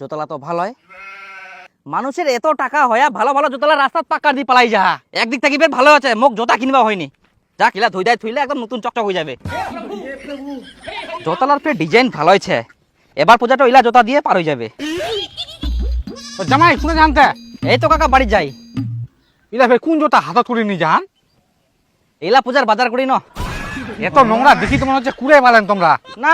জোতলা তো ভালো হয় মানুষের এত টাকা হয়া ভালো ভালো জোতলা রাস্তাত পাকা দি পালাই যা। একদিক থেকে বেশ ভালো আছে মোক জোতা কিনবা হয়নি। যা কিলা ধুই দেয় থুইলে একদম নতুন চকচক হয়ে যাবে। জোতলার ফের ডিজাইন ভালো হয়েছে। এবার পূজাটা ইলা জোতা দিয়ে পার হয়ে যাবে। তো জামাই শুনে জানতে। এই তো কাকা বাড়ি যাই। ইলা ফের কোন জোতা হাতত করে নি জান? এলা পূজার বাজার করি ন। এত নোংরা দেখি তো মনে হচ্ছে কুড়ে পালেন তোমরা। না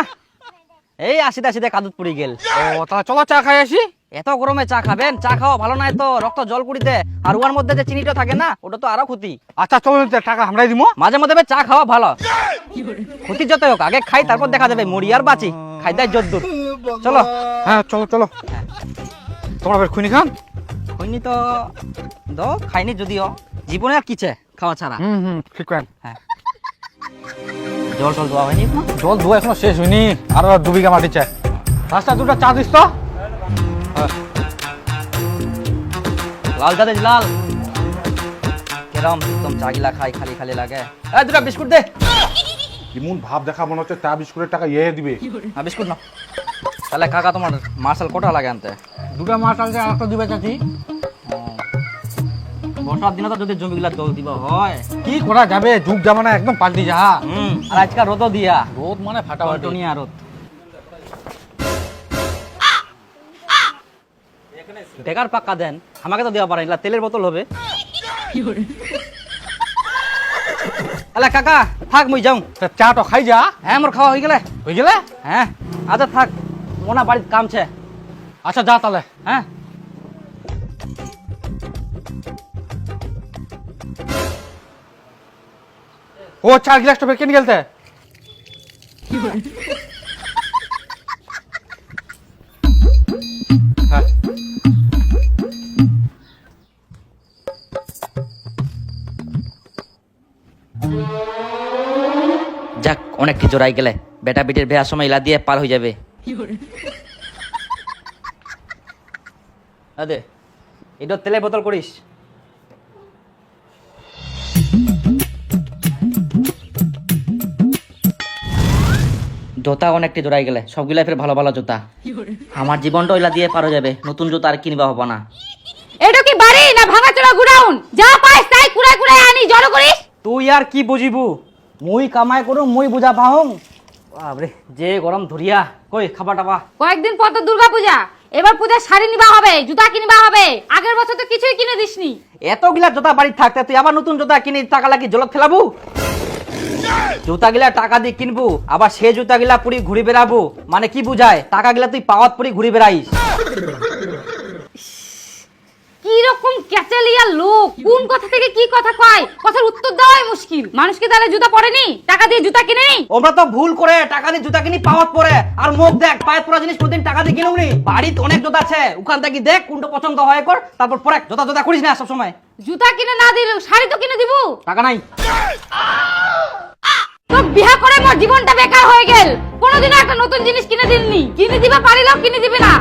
এই আসিতে আসিতে কাদুত পড়ে গেল। ও তাহলে চলো চা খাই আসি। এত গরমে চা খাবেন? চা খাওয়া ভালো নাই তো রক্ত জল কুড়িতে। আর উয়ার মধ্যে যে চিনিটা থাকে না ওটা তো আরও ক্ষতি। আচ্ছা চলো টাকা আমরাই দিব মাঝে মধ্যে চা খাওয়া ভালো। ক্ষতি যত হোক আগে খাই তারপর দেখা যাবে। মরি আর বাঁচি খাই দেয় যদ্দুর। চলো। হ্যাঁ চলো চলো। তোমরা ফের খুনি খান? খুনি তো দ খাইনি যদিও। জীবনে আর কিছে খাওয়া ছাড়া। হুম হুম ঠিক করেন। জল টল দেওয়া হয়নি? জল ধোয়া এখনও শেষ হয়নি। আরও দু বিঘা মাটি চাই রাস্তা দুটো চা দিস তো। লাল চা দে লাল। কেরম একদম চা গিলা খাই খালি খালি লাগে। এই দুটা বিস্কুট দে। এমন ভাব দেখা মনে হচ্ছে চা বিস্কুটের টাকা ইয়ে দিবে। হ্যাঁ বিস্কুট না তাহলে কাকা তোমার মার্শাল কটা লাগে আনতে। দুটা মার্শাল আনতে আর দিবে চাচি। বর্ষার দিনে তো যদি জমিগুলা জল দিব হয়। কি করা যাবে? যুগ জামানা একদম পাল্টি যাহা আর আজকাল রোদও দিয়া। রোদ মানে ফাটাফাটি টনিয়া রোদ। বেকার পাক্কা দেন আমাকে তো দেওয়া পারেন তেলের বোতল হবে। আলে কাকা থাক মুই যাও। চা তো খাই যা। হ্যাঁ মোর খাওয়া হয়ে গেলে। হয়ে গেলে? হ্যাঁ আচ্ছা থাক মোনা বাড়ির কামছে। আচ্ছা যা তাহলে। হ্যাঁ। ও চার গ্লাসটা ফের কেন গেলতে? হ্যাঁ যাক অনেক কিছু রাই গেলে। বেটা বেটির বেয়ার সময় ইলা দিয়ে পার হয়ে যাবে। আদে এটা তেলের বোতল করিস। জুতা অনেকটি জোড়াই গেলে সবগুলাই ফের ভালো ভালো জুতা। আমার জীবনটা ওইলা দিয়ে পারো যাবে নতুন জুতা আর কিনবা হব না। এটা কি বাড়ি না ভাঙাচোরা গুডাউন? যা পাইস তাই কুড়াই কুড়াই আনি জড়ো করিস। তুই আর কি বুঝিবু? মুই কামাই করু মুই বুঝা পাহং বাবরে যে গরম ধরিয়া। কই খাবা টাবা? কয়েকদিন পর তো দুর্গা পূজা এবার পূজা শাড়ি নিবা হবে জুতা কিনবা হবে। আগের বছর তো কিছুই কিনে দিসনি। এতগুলা জুতা বাড়ি থাকতে তুই আবার নতুন জুতা কিনে টাকা লাগি জলত ফেলাবু? জুতা গিলা টাকা দিয়ে কিনবো, আবার সে জুতা গিলা পুরি ঘুরি বেড়াবো। মানে কি বুঝায়? টাকা গিলা তুই পাওয়ার পুরি ঘুরে বেড়াইস। কি রকম ক্যাচালিয়া লোক? কোন কথা থেকে কি কথা কয়? কথার উত্তর দেওয়াই মুশকিল। মানুষকে তাহলে জুতা পরেনি? টাকা দিয়ে জুতা কিনে তো ভুল করে টাকা দিয়ে জুতা কিনি পাওয়াত পরে। আর মুখ দেখ পায়েত পরা জিনিস কোনদিন টাকা দিয়ে কিনুনি বাড়িতে অনেক জুতা আছে ওখান থেকে দেখ কোনটা পছন্দ হয় কর তারপর পরে জুতা জুতা করিস না সব সময়। জুতা কিনে না দিল শাড়ি তো কিনে দিব? টাকা নাই। তো বিয়া করে মোর জীবনটা বেকার হয়ে গেল। কোনোদিনও একটা নতুন জিনিস কিনে দিলনি কিনে দিবা পারিলেও কিনে দিবে না।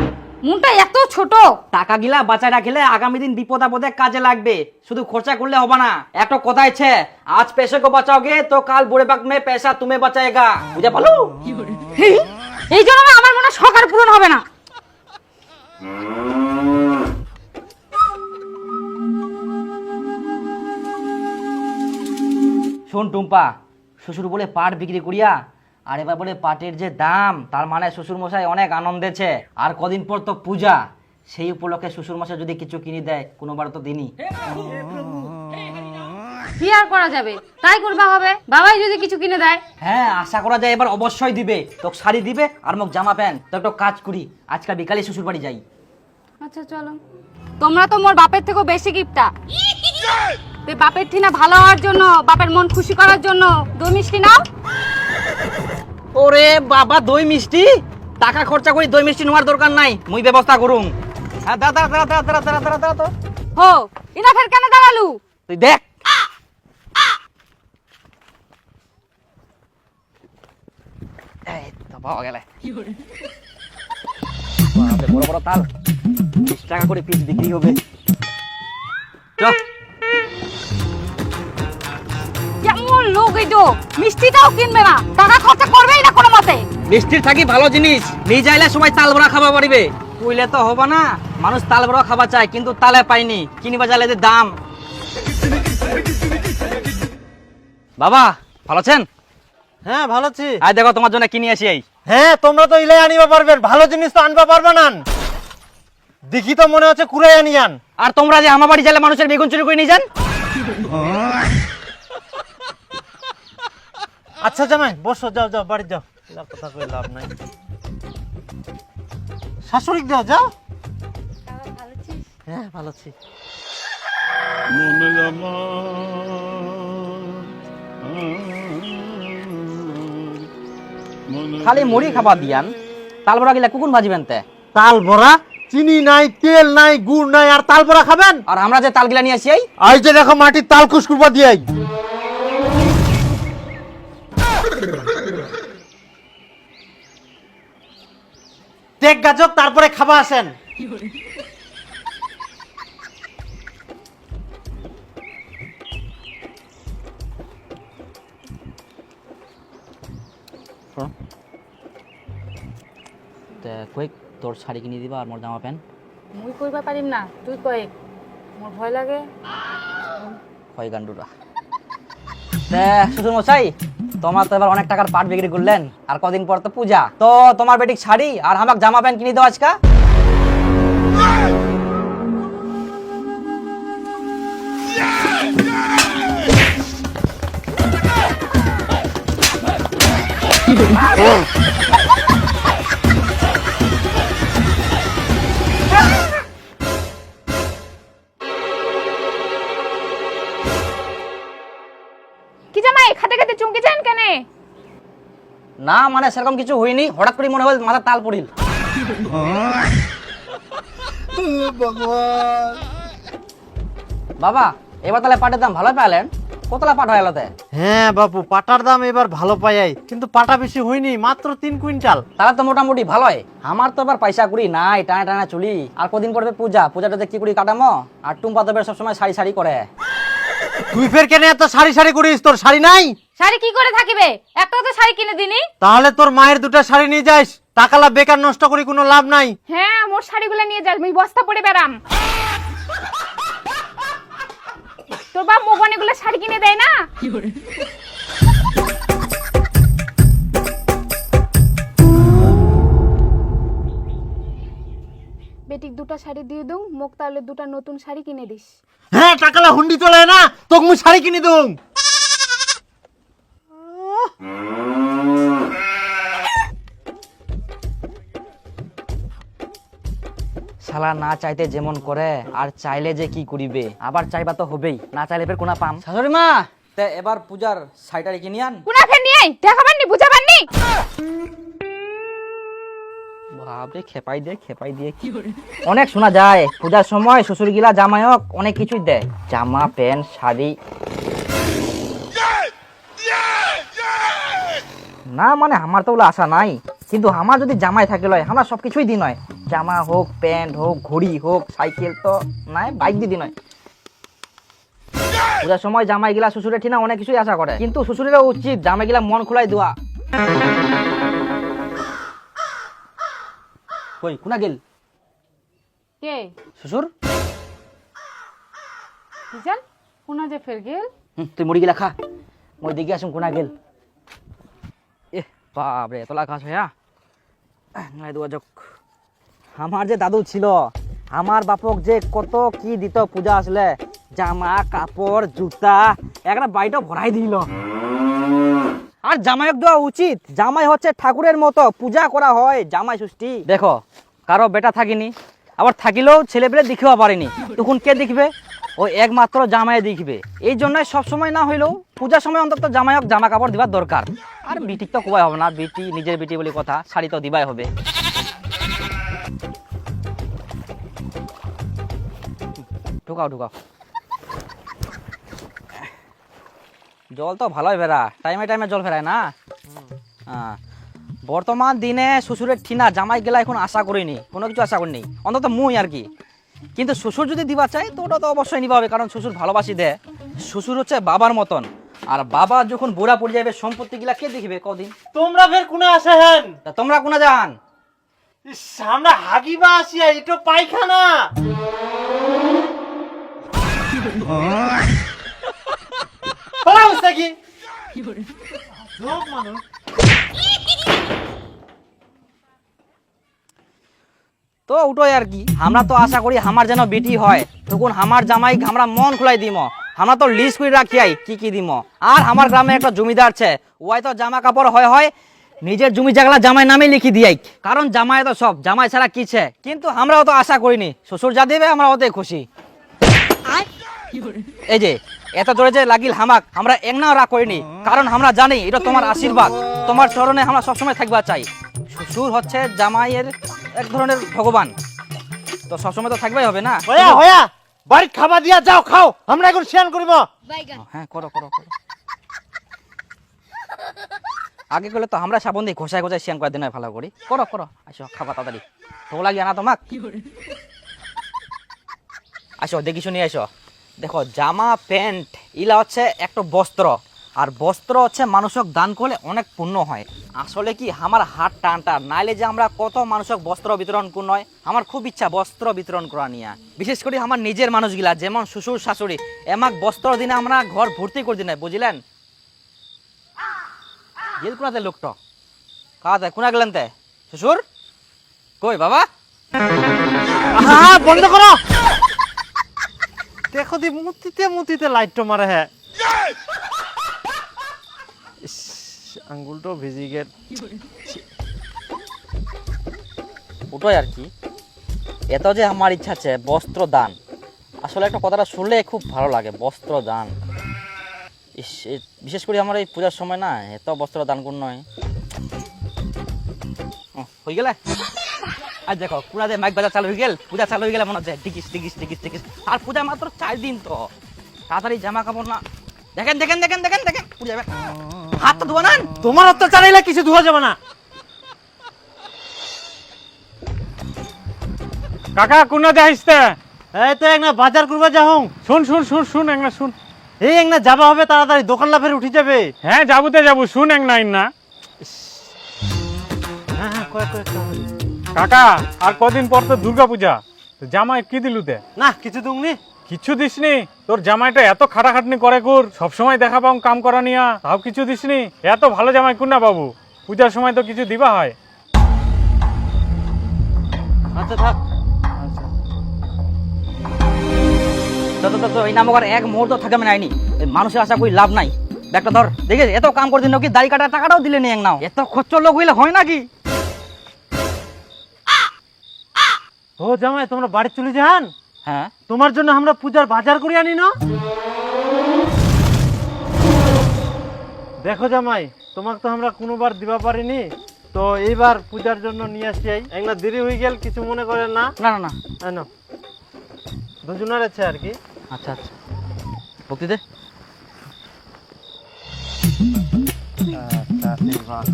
মনটা এত ছোট। টাকা গিলা বাঁচায় রাখলে আগামী দিন বিপদ আপদে কাজে লাগবে। শুধু খরচা করলে হবে না। একটা কথা আছে আজ পেশে কো বাঁচাওগে তো কাল বুড়ে বাক মে পেশা তুমি বাঁচাएगा বুঝে পালো এই জন্য আমার মনে শখ আর পূরণ হবে না। শোন টুম্পা শ্বশুর বলে পাট বিক্রি করিয়া আর এবার বলে পাটের যে দাম তার মানে শ্বশুর মশাই অনেক আনন্দেছে আর কদিন পর তো পূজা। সেই উপলক্ষে শ্বশুর মশাই যদি কিছু কিনে দেয় কোনোবার তো দিনই। কি আর করা যাবে? তাই করবা হবে। বাবাই যদি কিছু কিনে দেয়। হ্যাঁ আশা করা যায় এবার অবশ্যই দিবে। তোকে শাড়ি দিবে আর মোক জামা প্যান্ট। তো একটা কাজ করি আজকাল বিকালে শ্বশুর বাড়ি যাই। আচ্ছা চলো। তোমরা তো মোর বাপের থেকেও বেশি গিফটটা। তে বাপের ঠিনা ভালো হওয়ার জন্য বাপের মন খুশি করার জন্য দই মিষ্টি নাও। ওরে বাবা দই মিষ্টি? টাকা খরচা করি দই মিষ্টি নেওয়ার দরকার নাই। মুই ব্যবস্থা করুম। হ্যাঁ দাঁড়া দাঁড়া দাঁড়া দাঁড়া দাঁড়া দাঁড়া দাঁড়া তো। হো ইনা ফের কেন দাঁড়ালু? তুই দেখ। এই তো পাওয়া গেলে। বড় বড় তাল। বিশ টাকা করে পিস বিক্রি হবে। চ কেমন লোক এই তো। মিষ্টিটাও কিনবে না। টাকা খরচা করবেই না কোনো মতে। মিষ্টির থাকি ভালো জিনিস। নিয়ে যাইলে সবাই তাল বড়া খাওয়া পারিবে কইলে তো হবে না। মানুষ তাল বড় খাবার চায় কিন্তু তালে পাইনি। কিনিবা জালে যে দাম। বাবা ভালো আছেন? হ্যাঁ ভালো আছি। আজ দেখো তোমার জন্য কিনে আসি এই। হ্যাঁ তোমরা তো ইলাই আনিবা পারবে। ভালো জিনিস তো আনবা পারবে না। দেখি তো মনে হচ্ছে কুড়াই আনিয়ান আর তোমরা যে আমার বাড়ি গেলে মানুষের বেগুন চুরি করে নিয়ে যান? আচ্ছা জামাই বসো যাও যাও বাড়ি যাও। এলা কথা কই লাভ নাই। শাশুড়ি দাও যাও। হ্যাঁ ভালো আছি। খালি মুড়ি খাবার দিয়ান। তাল বড়া গিলা কুকুন ভাজিবেন তে। তাল বড়া চিনি নাই তেল নাই গুড় নাই আর তাল বড়া খাবেন? আর আমরা যে তাল গিলা নিয়ে আসি এই? আই যে দেখো মাটির তাল কুসকুরবা দিয়াই। টেক গাজক তারপরে খাবা আসেন। তে কয়েক তোর শাড়ি কিনে দিবা আর মোর জামা প্যান্ট? মুই কইবা পারিম না তুই কয়েক মোর ভয় লাগে। হয় গান্ডুরা? তে শ্বশুর মশাই তোমার তো এবার অনেক টাকার পাট বিক্রি করলেন, আর কদিন পর তো পূজা। তো তোমার বেটিক শাড়ি আর আমার জামা প্যান্ট কিনে দাও আজকা। না মানে সেরকম কিছু হয়নি। হঠাৎ করে মনে হয় মাথা তাল পড়িল। বাবা এবার তাহলে পাটের দাম ভালো কতলা পাট হয়ে এলাতে? হ্যাঁ বাপু পাটার দাম এবার ভালো পাই কিন্তু পাটা বেশি হয়নি মাত্র তিন কুইন্টাল। তাহলে তো মোটামুটি ভালোই। আমার তো এবার পয়সা কুড়ি নাই টানা টানা চুলি। আর কদিন পরে পূজা পূজাটাতে কি করি কাটামো? আর টুম্পা তো সবসময় শাড়ি শাড়ি করে। তুই ফের কেন এত শাড়ি শাড়ি করিস? তোর শাড়ি নাই? শাড়ি কি করে থাকিবে? একটা তো শাড়ি কিনে দিনি। তাহলে তোর মায়ের দুটো শাড়ি নিয়ে যাস। টাকালা বেকার নষ্ট করি কোনো লাভ নাই। হ্যাঁ মোর শাড়িগুলো নিয়ে যাস আমি বস্তা পরে বেড়াম। তোর বাপ মোবনেগুলো শাড়ি কিনে দেয় না? বেটিক দুটা শাড়ি দিয়ে দઉં মোক তাহলে দুটা নতুন শাড়ি কিনে দিস। হ্যাঁ টাকালা হুন্ডি চলে না তোকে মুই শাড়ি কিনে দুম শালা না চাইতে যেমন করে আর চাইলে যে কি করিবে? আবার চাইবা তো হবেই না চাইলে ফের কোনা পাম? শাশুড়ি মা তে এবার পূজার শাড়িটারি কিনি আন। কোনা ফের নিয়ে নি বুঝাবার নি। বাপরে খেপাই দিয়ে খেপাই দিয়ে কি অনেক শোনা যায় পূজার সময় শ্বশুর গিলা অনেক কিছুই দেয়। জামা প্যান্ট শাড়ি। না মানে আমার তো ওগুলো আশা নাই কিন্তু আমার যদি জামাই থাকে লয় আমার সব কিছুই দিন হয় জামা হোক প্যান্ট হোক ঘড়ি হোক সাইকেল তো নাই বাইক দিয়ে দিন হয় পূজার সময় জামাই গিলা শ্বশুরের ঠিনা অনেক কিছুই আশা করে কিন্তু শ্বশুরেরও উচিত জামাই গিলা মন খোলাই দেওয়া। কই কোনা গেল? কে? শ্বশুর? বুঝাল কোনা যে ফের গেল? তুই মুড়ি গিলা খা। মই দেখি আসুন কোনা গেল। এ বাপরে তোলা খাস হ্যাঁ? নাই দুয়া যোগ আমার যে দাদু ছিল আমার বাপক যে কত কি দিত পূজা আসলে জামা কাপড় জুতা একটা বাড়িটা ভরাই দিল। আর জামাইক দেওয়া উচিত। জামাই হচ্ছে ঠাকুরের মতো, পূজা করা হয় জামাই ষষ্ঠী। দেখো, কারও বেটা থাকিনি, আবার থাকিলেও ছেলে পেলে দেখিও পারেনি। তখন কে দেখবে? ওই একমাত্র জামাই দেখবে। এই জন্যই সবসময় না হইলেও পূজার সময় অন্তত জামাইক জামা কাপড় দিবার দরকার। আর বিটিক তো কোবাই হবে না, বিটি নিজের বিটি বলে কথা, শাড়ি তো দিবাই হবে। ঢুকাও ঢুকাও। জল তো ভালোই ফেরা টাইমে টাইমে জল ফেরায় না? হ্যাঁ বর্তমান দিনে শ্বশুরের ঠিনা জামাই গেলা এখন আশা করিনি কোনো কিছু আশা করিনি। অন্তত মুই আর কি। কিন্তু শ্বশুর যদি দিবা চাই তো ওটা তো অবশ্যই নিবা হবে কারণ শ্বশুর ভালোবাসি দেয় শ্বশুর হচ্ছে বাবার মতন। আর বাবা যখন বুড়া পড়ে যাবে সম্পত্তি গিলা কে দেখবে কদিন? তোমরা ফের কোনে আসে হেন? তা তোমরা কোনা যান? ইস, আমরা হাগিবা আসিয়া এটা পায়খানা। লোক মানুষ তো ওটাই আর কি, আমরা তো আশা করি আমার যেন বেটি হয়। তখন আমার জামাই আমরা মন খুলাই দিম। আমরা তো লিস্ট করে রাখি আই, কি কি দিম। আর আমার গ্রামে একটা জমিদার আছে ওই তো জামা কাপড় হয় হয় নিজের জমি জায়গা জামাই নামে লিখি দিয়াই কারণ জামাই তো সব, জামাই ছাড়া কিছে কিন্তু আমরাও তো আশা করিনি, শ্বশুর যা দেবে আমরা ওতে খুশি। এই যে এত জোরে যে লাগিল হামাক আমরা একনাও রাগ করিনি। কারণ আমরা জানি এটা তোমার আশীর্বাদ। তোমার চরণে আমরা সবসময় থাকবা চাই। শ্বশুর হচ্ছে জামাইয়ের এক ধরনের ভগবান। তো সবসময় তো থাকবেই হবে না? হয়া হয়া বাড়ির খাবার দিয়া যাও খাও। আমরা এখন শেয়ার করিব। হ্যাঁ করো করো করো। আগে করলে তো আমরা সাবন দিয়ে ঘষায় ঘষায় শ্যান করে দিন ভালো করি। করো করো। আসো খাবা তাড়াতাড়ি। তো লাগিয়ে না তোমাক? আসো দেখি শুনি আসো। দেখো, জামা, প্যান্ট, ইলা হচ্ছে একটা বস্ত্র। আর বস্ত্র হচ্ছে মানুষক দান করলে অনেক পুণ্য হয়। আসলে কি, আমার হাত টানটা, নাইলে যে আমরা কত মানুষক বস্ত্র বিতরণ কোন হয় আমার খুব ইচ্ছা বস্ত্র বিতরণ করা নিয়ে। বিশেষ করে আমার নিজের মানুষগুলা, যেমন শ্বশুর, শাশুড়ি, এমাক বস্ত্র দিনে আমরা ঘর ভর্তি করে দিনে বুঝলেন? গেল কোনাতে লোকটা? কাতে কোনা গেলেন তে? শ্বশুর? কই, বাবা? বন্ধ করো! দেখো দি, মুতিতে মুতিতে লাইটটা মারে হ্যাঁ আঙ্গুলটাও ভিজি গেল। ওটাই আর কি। এত যে আমার ইচ্ছা আছে বস্ত্র দান আসলে একটা কথাটা শুনলে খুব ভালো লাগে বস্ত্র দান বিশেষ করে আমার এই পূজার সময় না, এত বস্ত্র দান কোন নয় হয়ে গেলে? আর দেখো পুরাতে মাইক বাজার চালু হয়ে গেল পূজা চালু হয়ে গেলে মনে হচ্ছে টিকিস টিকিস টিকিস টিকিস। আর পূজা মাত্র চার দিন তো। তাড়াতাড়ি জামা কাপড় না। দেখেন দেখেন দেখেন দেখেন দেখেন পূজা এবার। হাত তো ধোয়া নেন তোমার অত্যাচার এলে কিছু ধোয়া যাবে না। কাকা কোনা দেখাইছে এই তো এক না বাজার করবা যাও। শুন শুন শুন শুন এক না শুন। এই এক না যাবা হবে তাড়াতাড়ি দোকান লাফের উঠে যাবে। হ্যাঁ যাবুতে যাব। শুন এক নাই না হ্যাঁ হ্যাঁ কয়েক কয়েক। কাকা আর কদিন পর তো দুর্গা পূজা তো জামাই কি দিলুতে না কিছু দুংনি কিছু দিসনি? তোর জামাইটা এত খাটাখাটনি করে কুর সবসময় দেখা পাও কাম করা নিয়া। তাও কিছু দিসনি? এত ভালো জামাই কুন না বাবু পূজার সময় তো কিছু দিবা হয়। আচ্ছা থাক। তো- তো এই নামক আর এক মুহূর্ত থাকে আমি নাইনি মানুষের আশা করি লাভ নাই। ব্যাগটা ধর দেখে এত কাম করে দিন কি দাড়ি কাটার টাকাটাও দিলে নি এক নাও। এত খরচ লোক হইলে হয় নাকি? ও জামাই তোমরা বাড়ি চলে যান। হ্যাঁ। তোমার জন্য আমরা পূজার বাজার করে আনি না। দেখো জামাই তোমাকে তো আমরা কোনোবার দিবা পারিনি। তো এইবার পূজার জন্য নিয়ে আসি একটা দেরি হয়ে গেল কিছু মনে করেন না? না না না। না দুজনের আছে আর কি। আচ্ছা আচ্ছা। ভক্তি দে।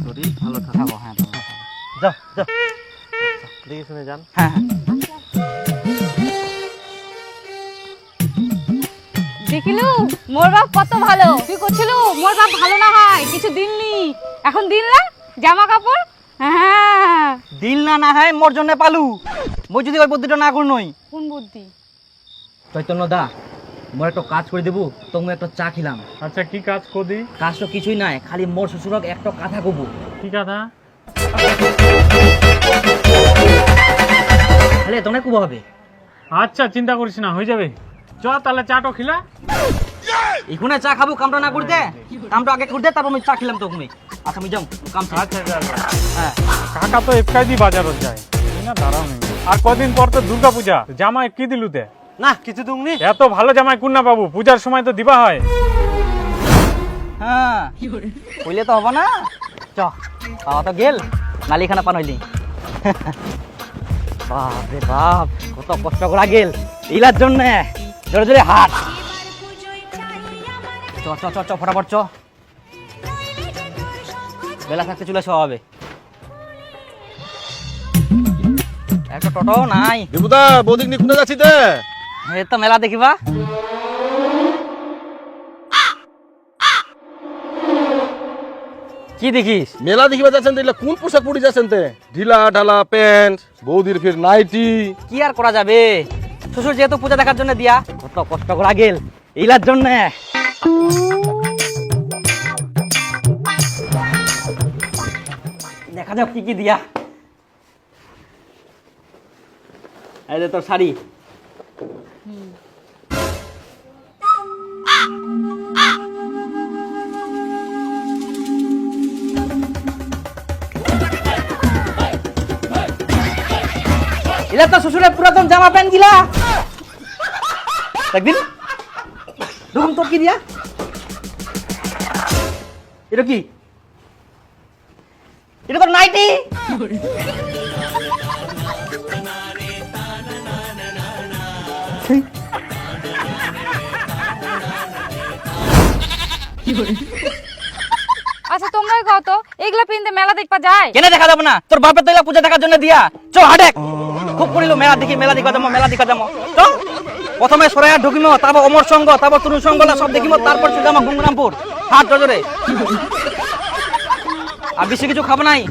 করি। ভালো থাকো। হ্যাঁ। যাও যাও দেখে শুনে যান। হ্যাঁ হ্যাঁ। দেখিলু? মোর বাপ কত ভালো। তুই করছিলু মোর বাপ ভালো না হয় কিছু দিননি এখন দিন না? জামা কাপড়? হ্যাঁ। দিল না না হয় মোর জন্য পালু। মই যদি ওই বুদ্ধিটা না কর নই কোন বুদ্ধি? চৈতন্য দা মোর একটা কাজ করে দেবো তো একটা চা খিলাম। আচ্ছা কি কাজ কদি কাজ তো কিছুই নাই খালি মোর শ্বশুরক একটা কথা কব। কি কথা? খালি তোনে কব হবে? আচ্ছা চিন্তা করিস না হয়ে যাবে। চ তাহলে চাটো খিলা। এখানে চা খাব কামটা না করতে? কামটা আগে করতে তারপর আমি চা খেলাম তো তুমি আচ্ছা আমি যাও কাম আচ্ছা যা, যা। হ্যাঁ। কাকা তো এফকাই দি বাজারত যায়। না দাঁড়াও নেই আর কদিন পর তো দুর্গা পূজা। জামাই কি দিলুতে না কিছু দুংনি এত ভালো জামাই কুন্না বাবু পূজার সময় তো দিবা হয়। হ্যাঁ। কইলে তো হব না। চ পাওয়া তো গেল। নালিখানা পান হইলি। বাপ রে বাপ কত কষ্ট করা গেল। ইলার জন্য। জোরে জোরে হাট চ চ চ চ ফটাফট চ। বেলা থাকতে চলে আসা হবে। একটা টোটো নাই। দেবুদা বৌদিক খুঁজে যাচ্ছি তে এই তো মেলা দেখিবা কি দেখিস? মেলা দেখিবা যাচ্ছেন তাইলে কোন পোশাক পরি যাচ্ছেন তে? ঢিলা ঢালা প্যান্ট বৌদির ফির নাইটি। কি আর করা যাবে? শ্বশুর যেহেতু পূজা দেখার জন্য দিয়া, কত কষ্ট করা গেল এইলার জন্য। দেখা যাক কি কি দিয়া। এই যে তোর শাড়ি। এটা তো শ্বশুরের পুরাতন জামা প্যান্ট গিলা। একদিন দেখুন তোর কি দিয়া? এটা কি? এটা তো নাইটি? আচ্ছা তোমরাই কত এগুলা পিনতে মেলা দেখবা যায়। কেন দেখা না? তোর বাপের তৈলা পূজা দেখার জন্য দিয়া। চো খুব মেলা দেখি, মেলা দেখা যাব, মেলা দেখা যাব। প্রথমে সরাইয়া ঢুকিম, তারপর অমর সঙ্গ, তারপর তরুণ সব দেখিম, তারপর চলে যাব গুমরামপুর হাট, জজরে। আর বেশি কিছু খাব নাই।